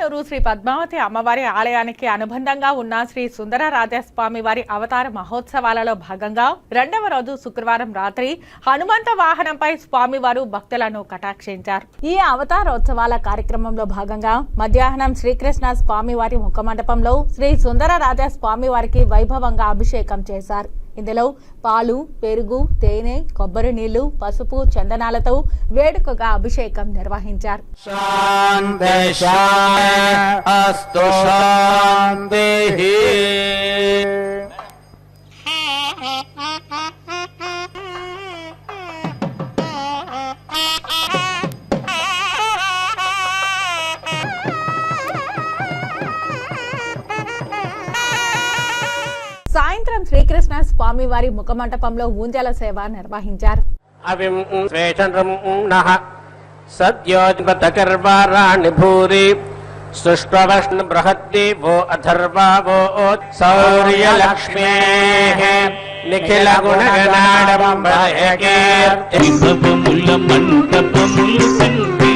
తిరుచానూరు శ్రీ పద్మావతి అమ్మవారి ఆలయానికి అనుబంధంగా ఉన్న శ్రీ సుందర రాజస్వామి వారి అవతార మహోత్సవాలలో భాగంగా రెండవ రోజు శుక్రవారం రాత్రి హనుమంత వాహనంపై స్వామివారు భక్తులను కటాక్షించారు. ఈ అవతారోత్సవాల కార్యక్రమంలో భాగంగా మధ్యాహ్నం శ్రీకృష్ణ స్వామివారి ముఖమండపంలో శ్రీ సుందర రాజ స్వామివారికి వైభవంగా అభిషేకం చేశారు. ఇందులో పాలు పెరుగు తేనె కొబ్బరి నీళ్ళు పసుపు చందనాలతో వేడుకగా అభిషేకం నిర్వహించారు. సాయంత్రం శ్రీకృష్ణ స్వామి వారి ముఖమంటపంలో ఊంజల సేవ నిర్వహించారు సద్యోజకర్వాణి భూరి సుష్వష్ణ బృహద్దేవో అథర్వావో సౌర్యలక్ష్మే నిఖిల గుణగణాడముల మంటపములు సంతి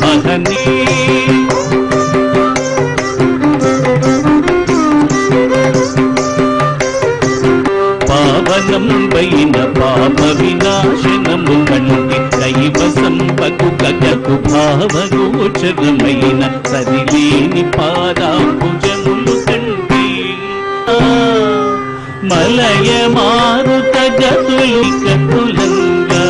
మహనీ పాప వినాశనము కంటి దైవ సంపకు గగకు భావగోచరమైన సరిలేని పాదాభుజములు కంటి. మలయ మారుత గతులు కతులంగా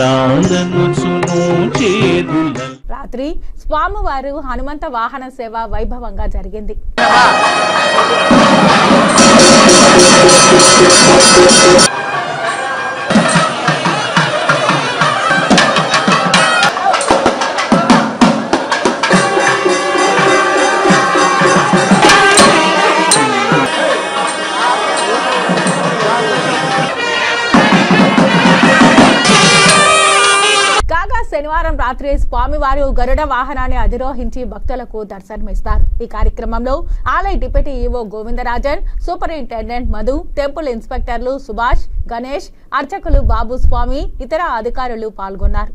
లాలను చును చేదుల. రాత్రి స్వామివారు హనుమంత వాహన సేవ వైభవంగా జరిగింది. どうぞ。శనివారం రాత్రి స్వామివారు గరుడ వాహనాన్ని అధిరోహించి భక్తులకు దర్శనమిస్తారు. ఈ కార్యక్రమంలో ఆలయ deputy EO Govindarajan superintendent Madhu temple ఇన్స్పెక్టర్లు Subhash Ganesh అర్చకులు బాబు స్వామి ఇతర అధికారులు పాల్గొన్నారు.